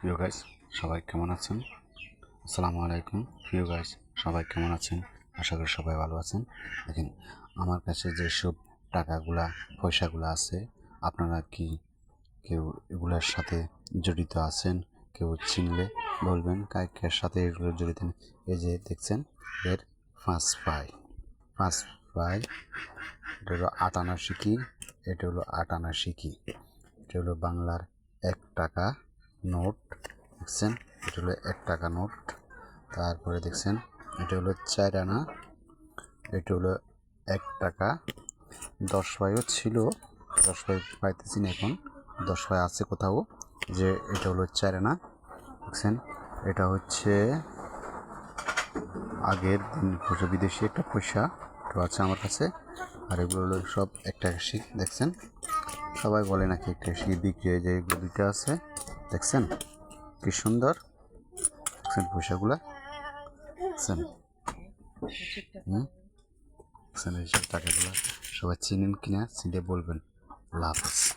প্রিয় গাইস সবাই কেমন আছেন? আসসালামু আলাইকুম। প্রিয় গাইস সবাই কেমন আছেন? আশা করি সবাই ভালো আছেন। দেখেন, আমার কাছে যেসব টাকাগুলা, পয়সাগুলো আছে, আপনারা কি কেউ এগুলোর সাথে জড়িত আছেন? কেউ চিনলে বলবেন কাকের সাথে এগুলো জড়িত। এই যে দেখছেন, এর পাঁচ পাই। পাঁচ পাই, এটা হলো আট আনা শিখি এটা হলো আট আনা শিখি এটা হলো বাংলার এক টাকা নোট। দেখছেন, এটা হলো এক টাকা নোট। তারপরে দেখছেন, এটা হলো চার আনা, এটা হলো এক টাকা। দশ পাইও ছিল, দশ পাই পাইতেছি না এখন, দশ পাই আছে কোথাও, যে এটা হলো চার আনা। দেখছেন, এটা হচ্ছে আগের দিন বিদেশি একটা পয়সা তো আছে আমার কাছে, আর এগুলো হলো সব এক টাকা শিখ, দেখছেন। সবাই বলে নাকি একটা শিখ বিক্রি হয়ে যায়, এগুলো দুইটা আছে, দেখছেন। কি সুন্দর। দেখছেন পয়সাগুলা দেখছেন হুম? দেখছেন এইসব টাকাগুলো সবাই চিনেন কিনা চিনে বলবেন। লাভ আছে